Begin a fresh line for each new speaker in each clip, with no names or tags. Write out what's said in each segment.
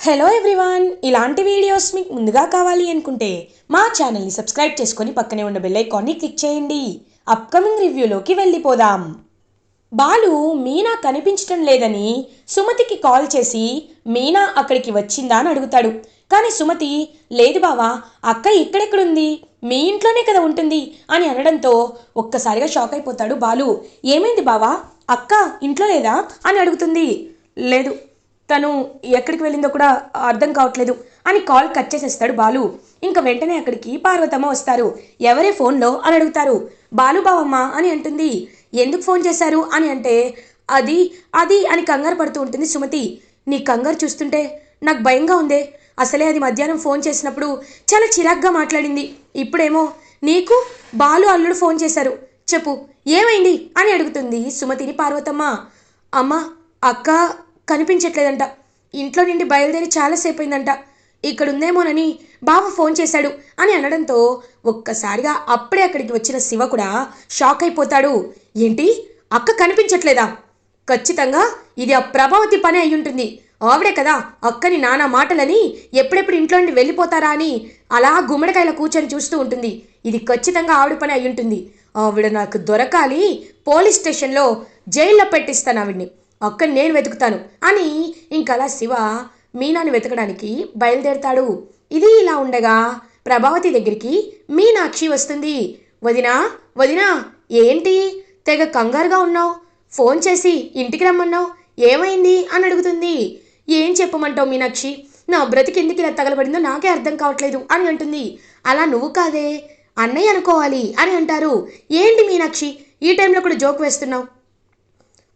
Hello everyone ఇలాంటి videos మీకు ముందుగా కావాలి అనుకుంటే మా ఛానల్ని సబ్స్క్రైబ్ చేసుకొని పక్కనే ఉన్న బెల్ ఐకాన్ని క్లిక్ చేయండి. అప్కమింగ్ రివ్యూలోకి వెళ్ళిపోదాం. బాలు మీనా కనిపించటం లేదని సుమతికి కాల్ చేసి మీనా అక్కడికి వచ్చిందా? అని అడుగుతాడు. కానీ సుమతి లేదు బావా అక్క ఇక్కడెక్కడుంది? మీ ఇంట్లోనే కదా ఉంటుంది? అని అనడంతో ఒక్కసారిగా షాక్ అయిపోతాడు బాలు. ఏమైంది బావా? అక్క ఇంట్లో లేదా? అని అడుగుతుంది. లేదు తను ఎక్కడికి వెళ్ళిందో కూడా అర్థం కావట్లేదు. అని కాల్ కట్ చేసేస్తాడు బాలు. ఇంకా వెంటనే అక్కడికి పార్వతమ్మ వస్తారు. ఎవరే ఫోన్లో అని అడుగుతారు. బాలు బావమ్మ అని అంటుంది. ఎందుకు ఫోన్ చేశారు అని అంటే అది అది అని కంగారు పడుతూ ఉంటుంది సుమతి. నీ కంగారు చూస్తుంటే నాకు భయంగా ఉందే. అసలే అది మధ్యాహ్నం ఫోన్ చేసినప్పుడు చాలా చిరాగ్గా మాట్లాడింది. ఇప్పుడేమో నీకు బాలు అల్లుడు ఫోన్ చేశారు. చెప్పు ఏమైంది అని అడుగుతుంది సుమతిని పార్వతమ్మ. అమ్మ అక్క కనిపించట్లేదంట. ఇంట్లో నుండి బయలుదేరి చాలాసేపు అయిందంట ఇక్కడుందేమోనని బావ ఫోన్ చేశాడు అని అనడంతో ఒక్కసారిగా అప్పుడే అక్కడికి వచ్చిన శివ కూడా షాక్ అయిపోతాడు. ఏంటి? అక్క కనిపించట్లేదా? ఖచ్చితంగా ఇది ఆ ప్రభావతి పని అయి ఉంటుంది. ఆవిడే కదా అక్కని నానా మాటలని ఎప్పుడెప్పుడు ఇంట్లో నుండి వెళ్ళిపోతారా అని అలా గుమ్మడికాయల కూర్చొని చూస్తూ ఉంటుంది. ఇది ఖచ్చితంగా ఆవిడ పని అయి ఉంటుంది. ఆవిడ నాకు దొరకాలి పోలీస్ స్టేషన్లో జైల్లో పెట్టిస్తాను ఆవిడ్ని. అక్కడ నేను వెతుకుతాను. అని ఇంకలా శివ మీనాని వెతకడానికి బయలుదేరతాడు. ఇది ఇలా ఉండగా ప్రభావతి దగ్గరికి మీనాక్షి వస్తుంది. వదినా వదినా ఏంటి? తెగ కంగారుగా ఉన్నావు. ఫోన్ చేసి ఇంటికి రమ్మన్నావు. ఏమైంది? అని అడుగుతుంది. ఏం చెప్పమంటావు మీనాక్షి? నా బ్రతికి ఎందుకు ఇలా తగలబడిందో నాకే అర్థం కావట్లేదు. అని అంటుంది. అలా నువ్వు కాదే అన్నయ్య అనుకోవాలి అని అంటారు. ఏంటి మీనాక్షి? ఈ టైంలో కూడా జోక్ వేస్తున్నావు.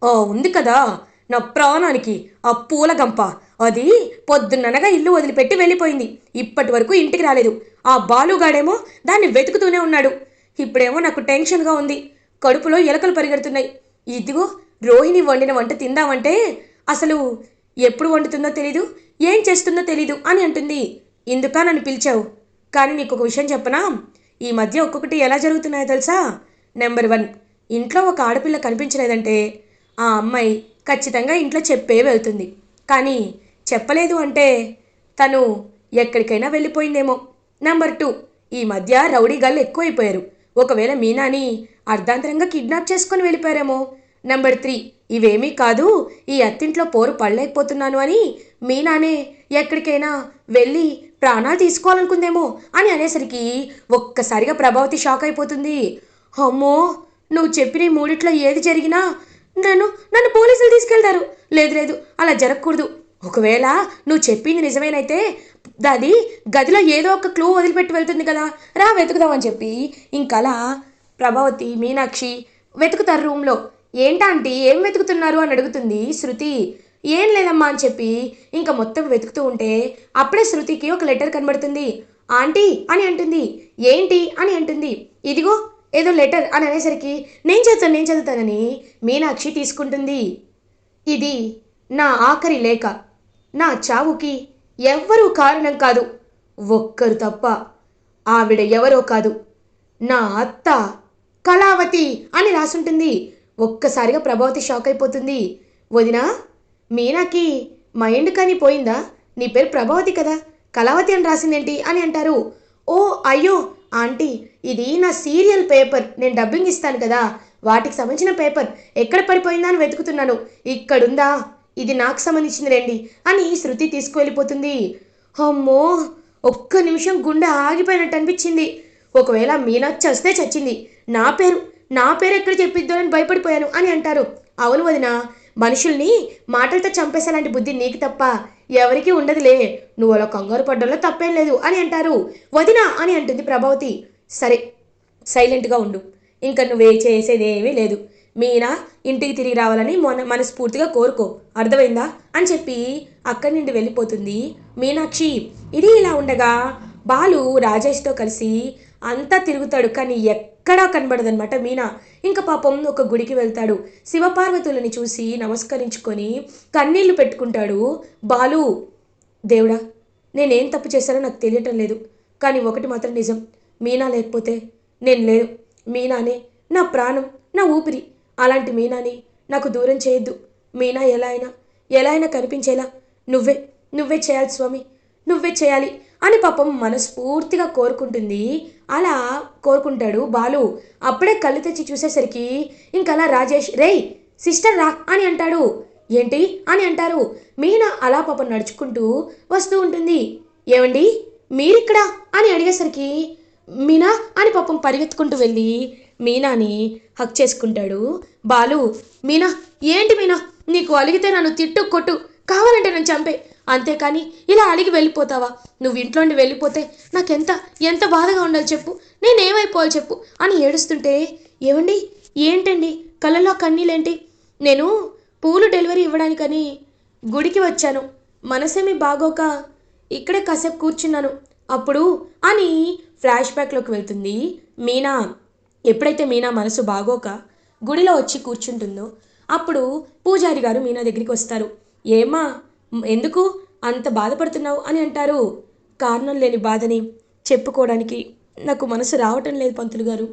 ఉంది కదా. నా ప్రాణానికి ఆ పూల గంప అది పొద్దున్ననగా ఇల్లు వదిలిపెట్టి వెళ్ళిపోయింది. ఇప్పటి వరకు ఇంటికి రాలేదు. ఆ బాలుగాడేమో దాన్ని వెతుకుతూనే ఉన్నాడు. ఇప్పుడేమో నాకు టెన్షన్గా ఉంది. కడుపులో ఎలకలు పరిగెడుతున్నాయి. ఇదిగో రోహిణి వండిన వంట తిందామంటే అసలు ఎప్పుడు వండుతుందో తెలీదు ఏం చేస్తుందో తెలీదు అని అంటుంది. ఇందుకా నన్ను పిలిచావు? కానీ నీకు ఒక విషయం చెప్పనా? ఈ మధ్య ఒక్కొక్కటి ఎలా జరుగుతున్నాయో తెలుసా? నెంబర్ వన్ ఇంట్లో ఒక ఆడపిల్ల కనిపించలేదంటే ఆ అమ్మాయి ఖచ్చితంగా ఇంట్లో చెప్పే వెళ్తుంది. కానీ చెప్పలేదు అంటే తను ఎక్కడికైనా వెళ్ళిపోయిందేమో. నెంబర్ టూ ఈ మధ్య రౌడీ గళ్ళు ఎక్కువైపోయారు. ఒకవేళ మీనాని అర్ధాంతరంగా కిడ్నాప్ చేసుకొని వెళ్ళిపోయారేమో. నెంబర్ త్రీ ఇవేమీ కాదు ఈ అత్తింట్లో పోరు పడలేకపోతున్నాను అని మీనానే ఎక్కడికైనా వెళ్ళి ప్రాణాలు తీసుకోవాలనుకుందేమో అని అనేసరికి ఒక్కసారిగా ప్రభావతి షాక్ అయిపోతుంది. అమ్మో నువ్వు చెప్పిన ఈ మూడిట్లో ఏది జరిగినా నన్ను నన్ను పోలీసులు తీసుకెళ్తారు. లేదు లేదు అలా జరగకూడదు. ఒకవేళ నువ్వు చెప్పింది నిజమేనైతే అది గదిలో ఏదో ఒక క్లూ వదిలిపెట్టి వెళ్తుంది కదా రా వెతుకుదామని చెప్పి ఇంకలా ప్రభావతి మీనాక్షి వెతుకుతారు రూమ్లో ఏంటంటే ఏం వెతుకుతున్నారు అని అడుగుతుంది శృతి. ఏం లేదమ్మా అని చెప్పి ఇంకా మొత్తం వెతుకుతూ ఉంటే అప్పుడే శృతికి ఒక లెటర్ కనబడుతుంది. ఆంటీ అని అంటుంది. ఏంటి అని అంటుంది. ఇదిగో ఏదో లెటర్ అని అనేసరికి నేను చదువుతాను నేను చదువుతానని మీనాక్షి తీసుకుంటుంది. ఇది నా ఆఖరి లేఖ. నా చావుకి ఎవ్వరూ కారణం కాదు. ఒక్కరు తప్ప ఆవిడ ఎవరో కాదు. నా అత్త కళావతి అని రాసుంటుంది. ఒక్కసారిగా ప్రభావతి షాక్ అయిపోతుంది. వదినా మీనాకి మైండ్ కానీ పోయిందా? నీ పేరు ప్రభావతి కదా. కళావతి అని రాసిందేంటి? అని అంటారు. ఓ అయ్యో ఆంటీ ఇది నా సీరియల్ పేపర్. నేను డబ్బింగ్ ఇస్తాను కదా. వాటికి సంబంధించిన పేపర్ ఎక్కడ పడిపోయిందా అని వెతుకుతున్నాను. ఇక్కడుందా? ఇది నాకు సంబంధించింది రండి అని శృతి తీసుకువెళ్ళిపోతుంది. అమ్మో ఒక్క నిమిషం గుండె ఆగిపోయినట్టు అనిపించింది. ఒకవేళ మీనా చస్తే చచ్చింది. నా పేరు నా పేరు ఎక్కడ చెప్పిద్దో అని భయపడిపోయాను అని అంటారు. అవును వదిన మనుషుల్ని మాటలతో చంపేసేలాంటి బుద్ధి నీకు తప్ప ఎవరికీ ఉండదులే. నువ్వు అలా కంగారు పడ్డంలో తప్పేం లేదు అని అంటారు. వదిన అని అంటుంది ప్రభావతి. సరే సైలెంట్గా ఉండు. ఇంకా నువ్వే చేసేది ఏమీ లేదు. మీనా ఇంటికి తిరిగి రావాలని మన మనస్ఫూర్తిగా కోరుకో. అర్థమైందా? అని చెప్పి అక్కడి నుండి వెళ్ళిపోతుంది మీనాక్షి. ఇది ఇలా ఉండగా బాలు రాజేష్తో కలిసి అంతా తిరుగుతాడు కానీ ఎక్కడా కనబడదనమాట మీనా. ఇంకా పాపం ఒక గుడికి వెళ్తాడు. శివపార్వతులని చూసి నమస్కరించుకొని కన్నీళ్ళు పెట్టుకుంటాడు. బాలు దేవుడా నేనేం తప్పు చేశానో నాకు తెలియటం లేదు కానీ ఒకటి మాత్రం నిజం. మీనా లేకపోతే నేను లేదు మీనానే నా ప్రాణం నా ఊపిరి. అలాంటి మీనాని నాకు దూరం చేయొద్దు. మీనా ఎలా అయినా ఎలా అయినా కనిపించేలా. నువ్వే నువ్వే చేయాలి స్వామి నువ్వే చేయాలి అని పాపం మనస్ఫూర్తిగా కోరుకుంటుంది అలా కోరుకుంటాడు బాలు. అప్పుడే కళ్ళు తెచ్చి చూసేసరికి ఇంకలా రాజేష్ రేయ్ సిస్టర్ రా అని అంటాడు. ఏంటి? అని అంటారు. మీనా అలా పాపం నడుచుకుంటూ వస్తూ ఉంటుంది. ఏమండి మీరిక్కడా? అని అడిగేసరికి మీనా అని పాపం పరిగెత్తుకుంటూ వెళ్ళి మీనాని హక్ చేసుకుంటాడు. బాలు మీనా ఏంటి మీనా? నీకు అలిగితే నన్ను తిట్టు కొట్టు కావాలంటే నన్ను చంపే అంతేకాని ఇలా అలిగి వెళ్ళిపోతావా? నువ్వు ఇంట్లోండి వెళ్ళిపోతే నాకెంత ఎంత బాధగా ఉండాలి చెప్పు. నేనేమైపోవాలి చెప్పు అని ఏడుస్తుంటే ఏమండి ఏంటండి? కళ్ళలో కన్నీళ్ళేంటి నేను పూలు డెలివరీ ఇవ్వడానికని గుడికి వచ్చాను. మనసేమి బాగోక ఇక్కడే కాసేపు కూర్చున్నాను. అప్పుడు అని ఫ్లాష్ బ్యాక్లోకి వెళ్తుంది మీనా. ఎప్పుడైతే మీనా మనసు బాగోక గుడిలో వచ్చి కూర్చుంటుందో అప్పుడు పూజారి గారు మీనా దగ్గరికి వస్తారు. ఏమా ఎందుకు? అంత బాధపడుతున్నావు అని అంటారు. కారణం లేని బాధని చెప్పుకోవడానికి నాకు మనసు రావటం లేదు పంతులు గారు.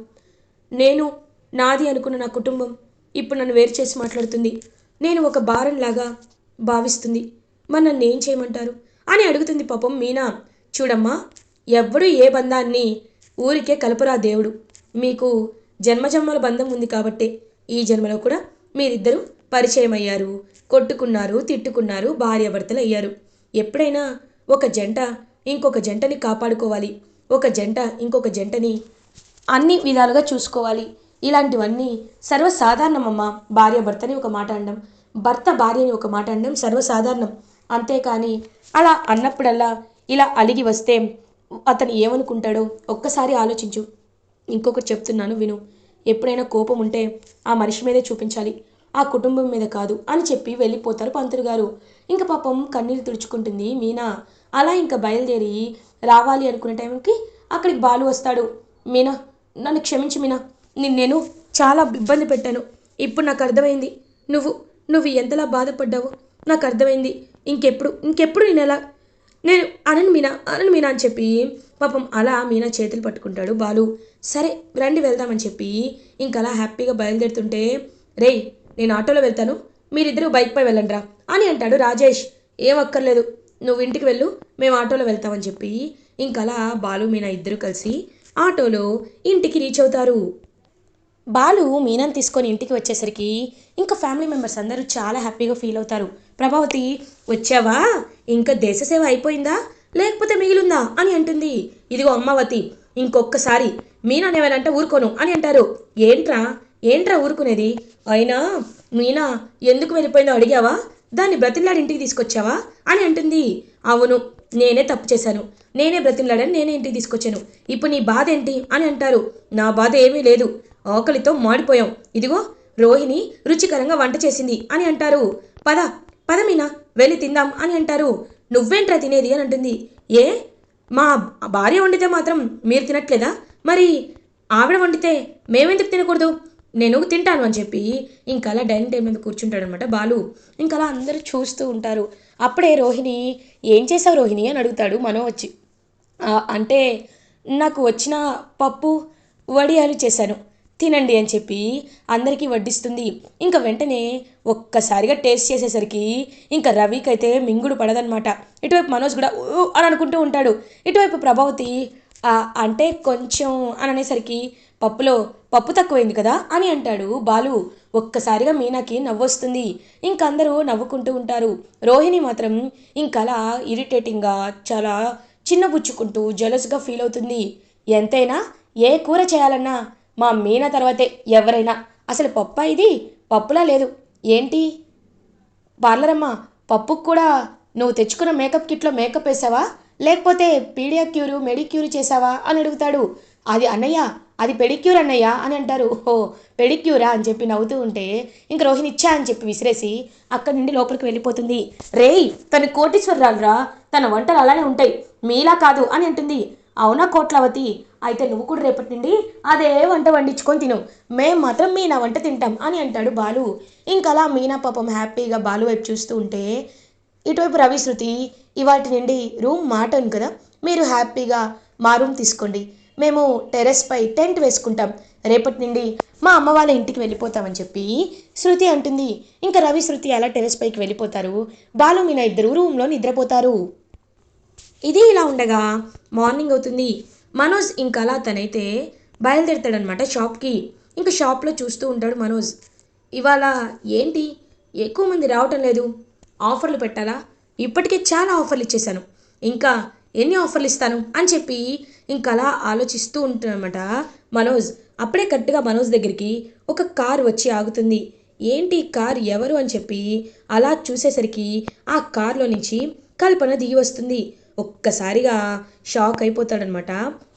నేను నాది అనుకున్న నా కుటుంబం ఇప్పుడు నన్ను వేరు చేసి మాట్లాడుతుంది. నేను ఒక భారంలాగా భావిస్తుంది. మరి నన్ను ఏం చేయమంటారు? అని అడుగుతుంది పాపం మీనా. చూడమ్మా ఎవ్వడు ఏ బంధాన్ని ఊరికే కలుపురా దేవుడు. మీకు జన్మజన్మల బంధం ఉంది కాబట్టే ఈ జన్మలో కూడా మీరిద్దరూ పరిచయం అయ్యారు కొట్టుకున్నారు తిట్టుకున్నారు భార్యాభర్తలు అయ్యారు ఎప్పుడైనా ఒక జంట ఇంకొక జంటని కాపాడుకోవాలి. ఒక జంట ఇంకొక జంటని అన్ని విధాలుగా చూసుకోవాలి. ఇలాంటివన్నీ సర్వసాధారణమమ్మా. భార్య భర్తని ఒక మాట అనడం భర్త భార్యని ఒక మాట అనడం సర్వసాధారణం. అంతేకాని అలా అన్నప్పుడల్లా ఇలా అలిగి వస్తే అతను ఏమనుకుంటాడో ఒక్కసారి ఆలోచించు. ఇంకొకటి చెప్తున్నాను విను. ఎప్పుడైనా కోపం ఉంటే ఆ మనిషి మీదే చూపించాలి. ఆ కుటుంబం మీద కాదు అని చెప్పి వెళ్ళిపోతారు పంతులు గారు. ఇంకా పాపం కన్నీళ్ళు తుడుచుకుంటుంది మీనా. అలా ఇంకా బయలుదేరి రావాలి అనుకునే టైంకి అక్కడికి బాలు వస్తాడు. మీనా నన్ను క్షమించు మీనా. నిన్ను నేను చాలా ఇబ్బంది పెట్టాను. ఇప్పుడు నాకు అర్థమైంది. నువ్వు నువ్వు ఎంతలా బాధపడ్డావు నాకు అర్థమైంది. ఇంకెప్పుడు ఇంకెప్పుడు నేను ఎలా? నేను అనను మీనా అనను మీనా అని చెప్పి పాపం అలా మీనా చేతులు పట్టుకుంటాడు బాలు. సరే రండి వెళ్దామని చెప్పి ఇంకలా హ్యాపీగా బయలుదేరుతుంటే రేయ్ నేను ఆటోలో వెళ్తాను. మీరిద్దరూ బైక్పై వెళ్ళండిరా అని అంటాడు రాజేష్. ఏం అక్కర్లేదు. నువ్వు ఇంటికి వెళ్ళు. మేము ఆటోలో వెళ్తామని చెప్పి ఇంకలా బాలు మీనా ఇద్దరు కలిసి ఆటోలో ఇంటికి రీచ్ అవుతారు. బాలు మీనాను తీసుకొని ఇంటికి వచ్చేసరికి ఇంకా ఫ్యామిలీ మెంబర్స్ అందరూ చాలా హ్యాపీగా ఫీల్ అవుతారు. ప్రభావతి వచ్చావా? ఇంకా దేశ సేవ అయిపోయిందా? లేకపోతే మిగిలిందా? అని అంటుంది. ఇదిగో అమ్మావతి ఇంకొక్కసారి మీనా ఏమైనా ఊరుకోను అని అంటారు. ఏంట్రా? ఏంట్రా ఊరుకునేది? అయినా మీనా ఎందుకు వెళ్ళిపోయిందో అడిగావా? దాన్ని బ్రతిమలాడి ఇంటికి తీసుకొచ్చావా? అని అంటుంది. అవును నేనే తప్పు చేశాను. నేనే బ్రతిమలాడని నేనే ఇంటికి తీసుకొచ్చాను. ఇప్పుడు నీ బాధ ఏంటి? అని అంటారు. నా బాధ ఏమీ లేదు. ఆకలితో మాడిపోయాం. ఇదిగో రోహిణి రుచికరంగా వంట చేసింది అని అంటారు. పద పద మీనా వెళ్ళి తిందాం అని అంటారు. నువ్వేంట్రా తినేది అని అంటుంది. ఏ? మా భార్య వండితే మాత్రం మీరు తినట్లేదా? మరి ఆవిడ వండితే మేమెందుకు తినకూడదు? నేను తింటాను అని చెప్పి ఇంకలా డైనింగ్ టేబుల్ మీద కూర్చుంటాడనమాట బాలు. ఇంకలా అందరూ చూస్తూ ఉంటారు. అప్పుడే రోహిణి ఏం చేసావు రోహిణి? అని అడుగుతాడు మనో వచ్చి అంటే నాకు వచ్చిన పప్పు వడియాలు చేశాను. తినండి అని చెప్పి అందరికీ వడ్డిస్తుంది. ఇంకా వెంటనే ఒక్కసారిగా టేస్ట్ చేసేసరికి ఇంకా రవికి అయితే మింగుడు పడదనమాట. ఇటువైపు మనోజ్ కూడా అని అనుకుంటూ ఉంటాడు. ఇటువైపు ప్రభావతి అంటే కొంచెం అని అనేసరికి పప్పులో పప్పు తక్కువైంది కదా అని అంటాడు బాలు. ఒక్కసారిగా మీనాకి నవ్వొస్తుంది. ఇంక అందరూ నవ్వుకుంటూ ఉంటారు. రోహిణి మాత్రం ఇంకలా ఇరిటేటింగ్గా చాలా చిన్నబుచ్చుకుంటూ జలస్గా ఫీల్ అవుతుంది. ఎంతైనా ఏ కూర చేయాలన్నా మా మీనా తర్వాతే ఎవరైనా. అసలు పప్పా ఇది? పప్పులా లేదు. ఏంటి? పార్లరమ్మ పప్పుకు కూడా నువ్వు తెచ్చుకున్న మేకప్ కిట్లో మేకప్ వేసావా? లేకపోతే పీడియాక్యూరు మెడిక్యూర్ చేసావా? అని అడుగుతాడు. అది అన్నయ్య అది పెడిక్యూర్ అన్నయ్య అని అంటారు. ఓ పెడిక్యూరా అని చెప్పి నవ్వుతూ ఉంటే ఇంక రోహిణి ఇచ్చా అని చెప్పి విసిరేసి అక్కడి నుండి లోపలికి వెళ్ళిపోతుంది. రేయ్ తన కోటీశ్వరరాలురా. తన వంటలు అలానే ఉంటాయి. మీలా కాదు అని అంటుంది. అవునా కోట్లవతి? అయితే నువ్వు కూడా రేపటి నుండి అదే వంట వండించుకొని తిను. మేం మాత్రం మీనా వంట తింటాం అని అంటాడు బాలు. ఇంకలా మీనా పాపం హ్యాపీగా బాలు వైపు చూస్తూ ఉంటే ఇటువైపు రవి శృతి ఇవాటి నుండి రూమ్ మాటను కదా మీరు హ్యాపీగా మా రూమ్ తీసుకోండి. మేము టెర్రస్ పై టెంట్ వేసుకుంటాం. రేపటి నుండి మా అమ్మ వాళ్ళ ఇంటికి వెళ్ళిపోతామని చెప్పి శృతి అంటుంది. ఇంకా రవి శృతి అలా టెరెస్ పైకి వెళ్ళిపోతారు? బాలు మీన ఇద్దరు రూమ్లో నిద్రపోతారు. ఇది ఇలా ఉండగా మార్నింగ్ అవుతుంది. మనోజ్ ఇంకా అలా తనైతే బయలుదేరుతాడనమాట షాప్కి ఇంకా షాప్లో చూస్తూ ఉంటాడు మనోజ్. ఇవాళ ఏంటి? ఎక్కువ మంది రావటం లేదు. ఆఫర్లు పెట్టాలా? ఇప్పటికే చాలా ఆఫర్లు ఇచ్చేశాను. ఇంకా ఎన్ని ఆఫర్లు ఇస్తాను? అని చెప్పి ఇంకా అలా ఆలోచిస్తూ ఉంటాడనమాట మనోజ్ అప్పుడే కరెక్ట్గా మనోజ్ దగ్గరికి ఒక కార్ వచ్చి ఆగుతుంది. ఏంటి కార్ ఎవరు అని చెప్పి అలా చూసేసరికి ఆ కార్లో నుంచి కల్పన దిగి వస్తుంది. ఒక్కసారిగా షాక్ అయిపోతాడనమాట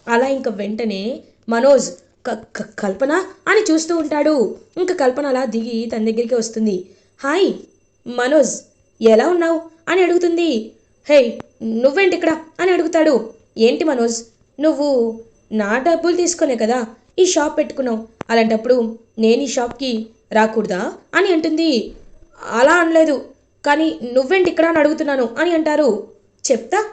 అలా ఇంకా వెంటనే మనోజ్ క- కల్పన? అని చూస్తూ ఉంటాడు. ఇంకా కల్పన అలా దిగి తన దగ్గరికి వస్తుంది. హాయ్ మనోజ్ ఎలా ఉన్నావు? అని అడుగుతుంది. హే నువ్వేంటి ఇక్కడ? అని అడుగుతాడు. ఏంటి మనోజ్ నువ్వు నా డబ్బులు తీసుకునే కదా ఈ షాప్ పెట్టుకున్నావు. అలాంటప్పుడు నేను ఈ షాప్కి రాకూడదా? అని అంటుంది. అలా అనలేదు. కానీ నువ్వేంటి ఇక్కడ అని అడుగుతున్నాను అని అంటారు. చెప్తా?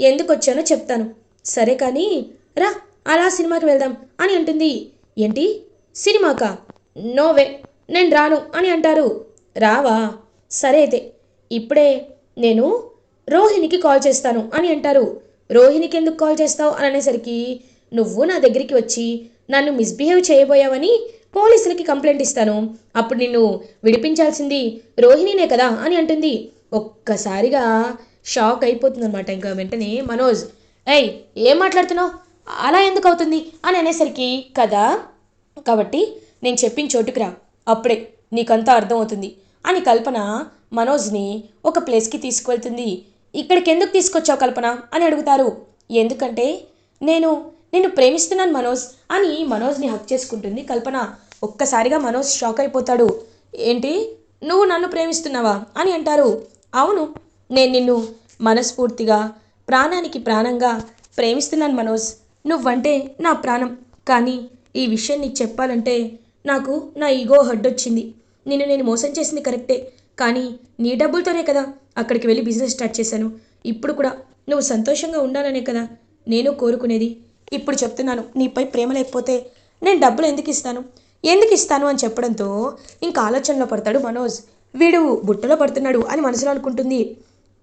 ఎందుకు వచ్చానో చెప్తాను. సరే కానీ రా అలా సినిమాకి వెళ్దాం అని అంటుంది. ఏంటి? సినిమాకా? నోవే నేను రాను అని అంటారు. రావా? సరే అయితే ఇప్పుడే నేను రోహిణికి కాల్ చేస్తాను అని అంటారు. రోహిణికి ఎందుకు కాల్ చేస్తావు అని అనేసరికి నువ్వు నా దగ్గరికి వచ్చి నన్ను మిస్బిహేవ్ చేయబోయావని పోలీసులకి కంప్లైంట్ ఇస్తాను. అప్పుడు నిన్ను విడిపించాల్సింది రోహిణినే కదా అని అంటుంది. ఒక్కసారిగా షాక్ అయిపోతుంది అనమాట ఇంకా వెంటనే మనోజ్ ఏయ్ ఏం మాట్లాడుతున్నావు? అలా ఎందుకు అవుతుంది? అని అనేసరికి కదా కాబట్టి నేను చెప్పిన చోటుకు రా. అప్పుడే నీకంతా అర్థమవుతుంది అని కల్పన మనోజ్ని ఒక ప్లేస్కి తీసుకువెళ్తుంది. ఇక్కడికి ఎందుకు తీసుకొచ్చావు కల్పన? అని అడుగుతారు. ఎందుకంటే నేను నిన్ను ప్రేమిస్తున్నాను మనోజ్ అని మనోజ్ని హక్ చేసుకుంటుంది కల్పన. ఒక్కసారిగా మనోజ్ షాక్ అయిపోతాడు. ఏంటి? నువ్వు నన్ను ప్రేమిస్తున్నావా? అని అంటారు. అవును నేను నిన్ను మనస్ఫూర్తిగా ప్రాణానికి ప్రాణంగా ప్రేమిస్తున్నాను మనోజ్. నువ్వంటే నా ప్రాణం. కానీ ఈ విషయం నీకు చెప్పాలంటే నాకు నా ఈగో హడ్ వచ్చింది. నిన్ను నేను మోసం చేసింది కరెక్టే. కానీ నీ డబ్బులతోనే కదా అక్కడికి వెళ్ళి బిజినెస్ స్టార్ట్ చేశాను. ఇప్పుడు కూడా నువ్వు సంతోషంగా ఉండాలనే కదా నేను కోరుకునేది. ఇప్పుడు చెప్తున్నాను నీపై ప్రేమ లేకపోతే నేను డబ్బులు ఎందుకు ఇస్తాను? ఎందుకు ఇస్తాను అని చెప్పడంతో ఇంకా ఆలోచనలో పడతాడు మనోజ్. వీడు బుట్టలో పడుతున్నాడు అని మనసులో అనుకుంటుంది.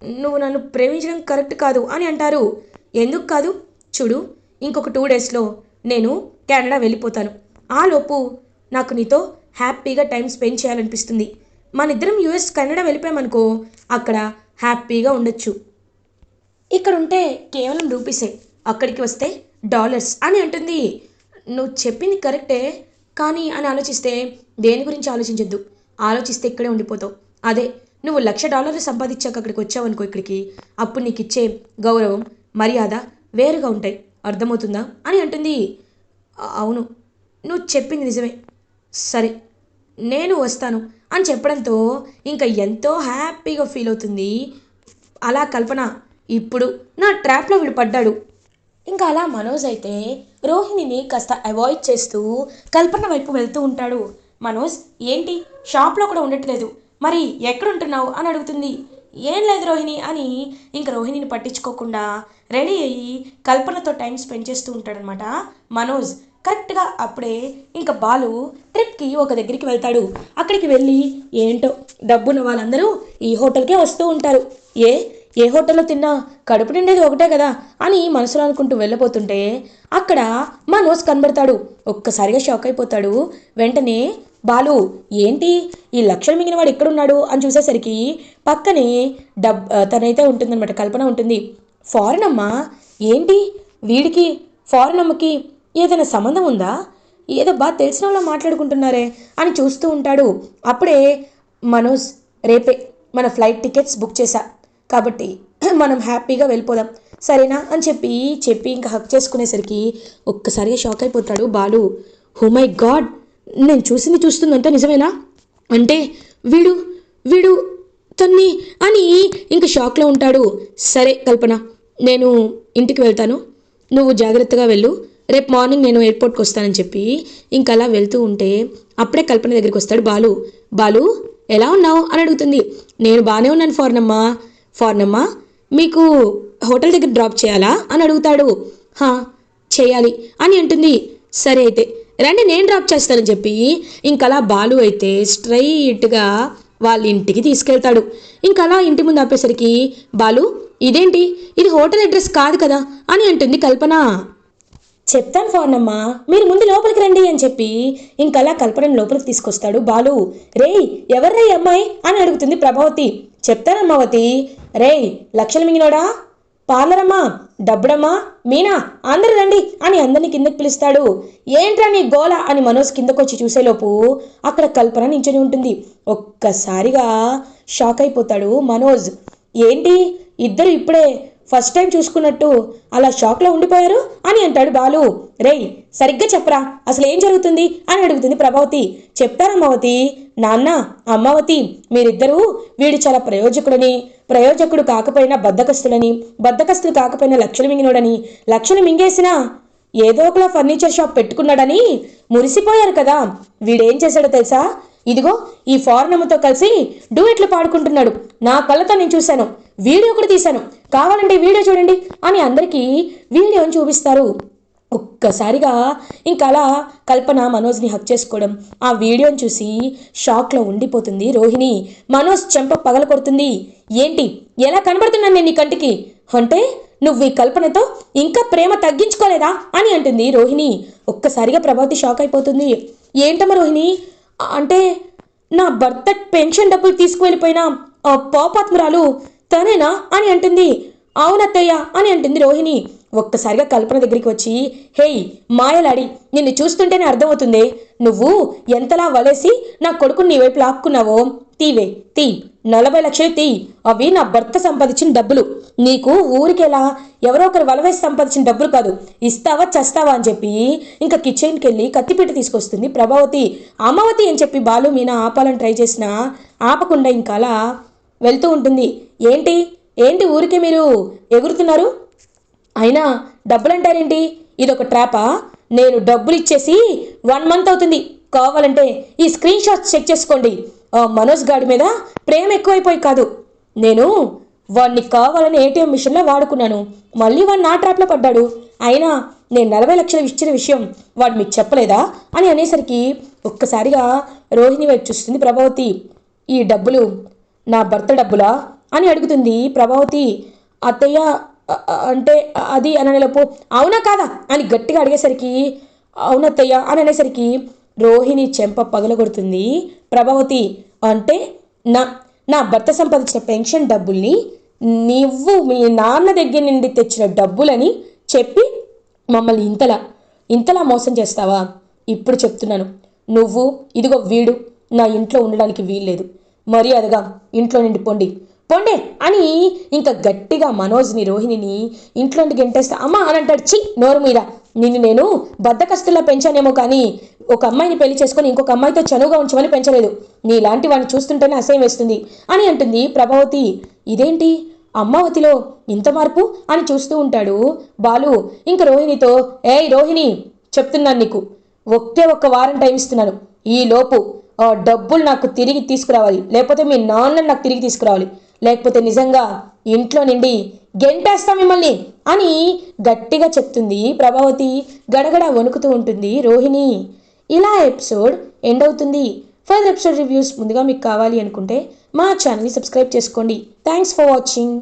నువ్వు నన్ను ప్రేమించడం కరెక్ట్ కాదు అని అంటారు. ఎందుకు కాదు? చూడు ఇంకొక టూ డేస్లో నేను కెనడా వెళ్ళిపోతాను. ఆలోపు నాకు నీతో హ్యాపీగా టైం స్పెండ్ చేయాలనిపిస్తుంది. మన ఇద్దరం యూఎస్ కెనడా వెళ్ళిపోయామనుకో అక్కడ హ్యాపీగా ఉండొచ్చు. ఇక్కడ ఉంటే కేవలం రూపీసే. అక్కడికి వస్తే డాలర్స్ అని అంటుంది. నువ్వు చెప్పింది కరెక్టే కానీ అని ఆలోచిస్తే దేని గురించి ఆలోచించొద్దు. ఆలోచిస్తే ఇక్కడే ఉండిపోతావు. అదే నువ్వు లక్ష డాలర్లు సంపాదించాక అక్కడికి వచ్చావనుకో ఇక్కడికి అప్పుడు నీకు ఇచ్చే గౌరవం మర్యాద వేరుగా ఉంటాయి. అర్థమవుతుందా అని అంటుంది. అవును నువ్వు చెప్పింది నిజమే. సరే నేను వస్తాను. అని చెప్పడంతో ఇంకా ఎంతో హ్యాపీగా ఫీల్ అవుతుంది. అలా కల్పన ఇప్పుడు నా ట్రాప్లో వీడు పడ్డాడు. ఇంకా అలా మనోజ్ అయితే రోహిణిని కాస్త అవాయిడ్ చేస్తూ కల్పన వైపు వెళ్తూ ఉంటాడు. మనోజ్ ఏంటి? షాప్లో కూడా ఉండట్లేదు. మరి ఎక్కడ ఉంటున్నావు అని అడుగుతుంది. ఏం లేదు రోహిణి అని ఇంకా రోహిణిని పట్టించుకోకుండా రెడీ అయ్యి కల్పనతో టైం స్పెండ్ చేస్తూ ఉంటాడనమాట మనోజ్. కరెక్ట్గా అప్పుడే ఇంకా బాలు ట్రిప్కి ఒక దగ్గరికి వెళ్తాడు. అక్కడికి వెళ్ళి ఏంటో డబ్బున్న వాళ్ళందరూ ఈ హోటల్కే వస్తూ ఉంటారు. ఏ ఏ హోటల్లో తిన్నా కడుపు నిండేది ఒకటే కదా అని మనసులో అనుకుంటూ వెళ్ళబోతుంటే అక్కడ మనోజ్ కనబడతాడు. ఒక్కసారిగా షాక్ అయిపోతాడు. వెంటనే బాలు ఏంటి? ఈ లక్షలు మిగిలిన వాడు ఎక్కడున్నాడు? అని చూసేసరికి పక్కనే డబ్ తనైతే ఉంటుందన్నమాట కల్పన ఉంటుంది. ఫారెన్ అమ్మ ఏంటి? వీడికి ఫారెన్ అమ్మకి ఏదైనా సంబంధం ఉందా? ఏదో బాగా తెలిసిన వాళ్ళ మాట్లాడుకుంటున్నారే అని చూస్తూ ఉంటాడు. అప్పుడే మనోజ్ రేపే మన ఫ్లైట్ టికెట్స్ బుక్ చేశా. కాబట్టి మనం హ్యాపీగా వెళ్ళిపోదాం. సరేనా? అని చెప్పి చెప్పి ఇంకా హక్ చేసుకునేసరికి ఒక్కసారిగా షాక్ అయిపోతాడు బాలు. Oh my God! నేను చూసింది చూస్తుందంటే నిజమేనా? అంటే వీడు వీడు తన్ని అని ఇంక షాక్లో ఉంటాడు. సరే కల్పన నేను ఇంటికి వెళ్తాను. నువ్వు జాగ్రత్తగా వెళ్ళు. రేపు మార్నింగ్ నేను ఎయిర్పోర్ట్కి వస్తానని చెప్పి ఇంకా అలా వెళ్తూ ఉంటే అప్పుడే కల్పన దగ్గరికి వస్తాడు బాలు. బాలు ఎలా ఉన్నావు? అని అడుగుతుంది. నేను బాగానే ఉన్నాను ఫార్నమ్మా. ఫార్నమ్మా మీకు హోటల్ దగ్గర డ్రాప్ చేయాలా? అని అడుగుతాడు. హా చేయాలి అని అంటుంది. సరే అయితే రండి నేను డ్రాప్ చేస్తానని చెప్పి ఇంకలా బాలు అయితే స్ట్రైట్గా వాళ్ళ ఇంటికి తీసుకెళ్తాడు. ఇంకలా ఇంటి ముందు ఆపేసరికి బాలు ఇదేంటి? ఇది హోటల్ అడ్రస్ కాదు కదా? అని అంటుంది కల్పన. చెప్తాను ఫోన్ అమ్మా మీరు ముందు లోపలికి రండి అని చెప్పి ఇంకలా కల్పనని లోపలికి తీసుకొస్తాడు బాలు. రేయ్ ఎవర్రా ఈ అమ్మాయి అని అడుగుతుంది ప్రభావతి. చెప్తానమ్మావతి రేయ్ లక్షలు మింగినోడా? పార్లరమ్మా డబ్బుడమ్మా? మీనా అందరు రండి అని అందరిని కిందకు పిలుస్తాడు. ఏంట్రా నీ గోల అని మనోజ్ కిందకొచ్చి చూసేలోపు అక్కడ కల్పన నించొని ఉంటుంది. ఒక్కసారిగా షాక్ అయిపోతాడు మనోజ్. ఏంటి? ఇద్దరు ఇప్పుడే ఫస్ట్ టైం చూసుకున్నట్టు అలా షాక్లో ఉండిపోయారు అని అంటాడు బాలు. రేయ్ సరిగ్గా చెప్పరా అసలు ఏం జరుగుతుంది అని అడుగుతుంది ప్రభావతి. చెప్తారమ్మవతి నాన్న అమ్మవతి మీరిద్దరూ వీడు చాలా ప్రయోజకుడని ప్రయోజకుడు కాకపోయినా బద్దకస్తులని బద్దకస్తులు కాకపోయినా లక్షలు మింగినోడని లక్షలు మింగేసినా ఏదో ఒకలా ఫర్నిచర్ షాప్ పెట్టుకున్నాడని మురిసిపోయారు కదా. వీడేం చేశాడో తెలుసా? ఇదిగో ఈ ఫారెనమ్మతో కలిసి డూయెట్లు పాడుకుంటున్నాడు. నా కళ్ళతో నేను చూశాను. వీడియో కూడా తీశాను. కావాలంటే వీడియో చూడండి అని అందరికీ వీడియోని చూపిస్తారు. ఒక్కసారిగా ఇంకా అలా కల్పన మనోజ్ని హక్ చేసుకోవడం ఆ వీడియోని చూసి షాక్లో ఉండిపోతుంది రోహిణి. మనోజ్ చెంప పగల కొడుతుంది. ఏంటి? ఎలా కనబడుతున్నాను నేను నీ కంటికి? అంటే నువ్వు ఈ కల్పనతో ఇంకా ప్రేమ తగ్గించుకోలేదా అని అంటుంది రోహిణి. ఒక్కసారిగా ప్రభావతి షాక్ అయిపోతుంది. ఏంటమ్మా రోహిణి? అంటే నా భర్త పెన్షన్ డబ్బులు తీసుకువెళ్ళిపోయిన ఆ పాపాత్మురాలు తనేనా అని అంటుంది. అవునత్తయ్య అని అంటుంది రోహిణి. ఒక్కసారిగా కల్పన దగ్గరికి వచ్చి హేయ్ మాయలాడి నిన్ను చూస్తుంటేనే అర్థమవుతుంది. నువ్వు ఎంతలా వలేసి నా కొడుకుని నీ వైపు లాక్కున్నావో? తీవే తీ. నలభై లక్షలు తీ. అవి నా భర్త సంపాదించిన డబ్బులు. నీకు ఊరికెలా ఎవరో ఒకరు వలవేసి సంపాదించిన డబ్బులు కాదు. ఇస్తావా చస్తావా అని చెప్పి ఇంకా కిచెన్కి వెళ్ళి కత్తిపీట తీసుకొస్తుంది ప్రభావతి. అమావతి అని చెప్పి బాలు మీనా ఆపాలని ట్రై చేసినా ఆపకుండా ఇంకా అలా వెళ్తూ ఉంటుంది. ఏంటి? ఏంటి ఊరికే మీరు ఎగురుతున్నారు? అయినా డబ్బులు అంటారేంటి ఇదొక ట్రాపా? నేను డబ్బులు ఇచ్చేసి వన్ మంత్ అవుతుంది. కావాలంటే ఈ స్క్రీన్ షాట్ చెక్ చేసుకోండి. ఆ మనోజ్ గాడి మీద ప్రేమ ఎక్కువైపోయి కాదు. నేను వాడిని కావాలని ఏటీఎం మిషన్లో వాడుకున్నాను. మళ్ళీ వాడు నా ట్రాప్లో పడ్డాడు. అయినా నేను నలభై లక్షలు ఇచ్చిన విషయం వాడు మీకు చెప్పలేదా? అని అనేసరికి ఒక్కసారిగా రోహిణి వైపు చూస్తుంది ప్రభావతి. ఈ డబ్బులు నా భర్త డబ్బులా? అని అడుగుతుంది ప్రభావతి. అత్తయ్య అంటే అది అనలోపు. అవునా కాదా? అని గట్టిగా అడిగేసరికి అవునత్తయ్య అని అనేసరికి రోహిణి చెంప పగలగొడుతుంది. ప్రభావతి అంటే నా నా భర్త సంపాదించిన పెన్షన్ డబ్బుల్ని నువ్వు మీ నాన్న దగ్గర నుండి తెచ్చిన డబ్బులని చెప్పి మమ్మల్ని ఇంతలా ఇంతలా మోసం చేస్తావా? ఇప్పుడు చెప్తున్నాను. నువ్వు ఇదిగో వీడు నా ఇంట్లో ఉండడానికి వీల్లేదు. మర్యాదగా ఇంట్లో నుండి పొండి. పొండే అని ఇంకా గట్టిగా మనోజ్ని రోహిణిని ఇంట్లో నుండి గెంటేస్తా అమ్మా అని అంటాడు. చి నోరు మీద. నిన్ను నేను బద్దకస్తుల్లా పెంచానేమో కానీ ఒక అమ్మాయిని పెళ్ళి చేసుకొని ఇంకొక అమ్మాయితో చనువుగా ఉంచమని పెంచలేదు. నీలాంటి వాడిని చూస్తుంటేనే అసహ్యం వేస్తుంది అని అంటుంది ప్రభావతి. ఇదేంటి? అమ్మావతిలో ఇంత మార్పు? అని చూస్తూ ఉంటాడు బాలు. ఇంక రోహిణితో ఏయ్ రోహిణి చెప్తున్నాను నీకు. ఒకే ఒక్క వారం టైం ఇస్తున్నాను. ఈ లోపు డబ్బులు నాకు తిరిగి తీసుకురావాలి. లేకపోతే మీ నాన్న నాకు తిరిగి తీసుకురావాలి. లేకపోతే నిజంగా ఇంట్లో నుండి గెంటేస్తా మిమ్మల్ని అని గట్టిగా చెప్తుంది ప్రభావతి. గడగడ వణుకుతూ ఉంటుంది రోహిణి. ఇలా ఎపిసోడ్ ఎండ్ అవుతుంది. ఫర్దర్ ఎపిసోడ్ రివ్యూస్ ముందుగా మీకు కావాలి అనుకుంటే మా ఛానల్ని సబ్స్క్రైబ్ చేసుకోండి. Thanks for watching.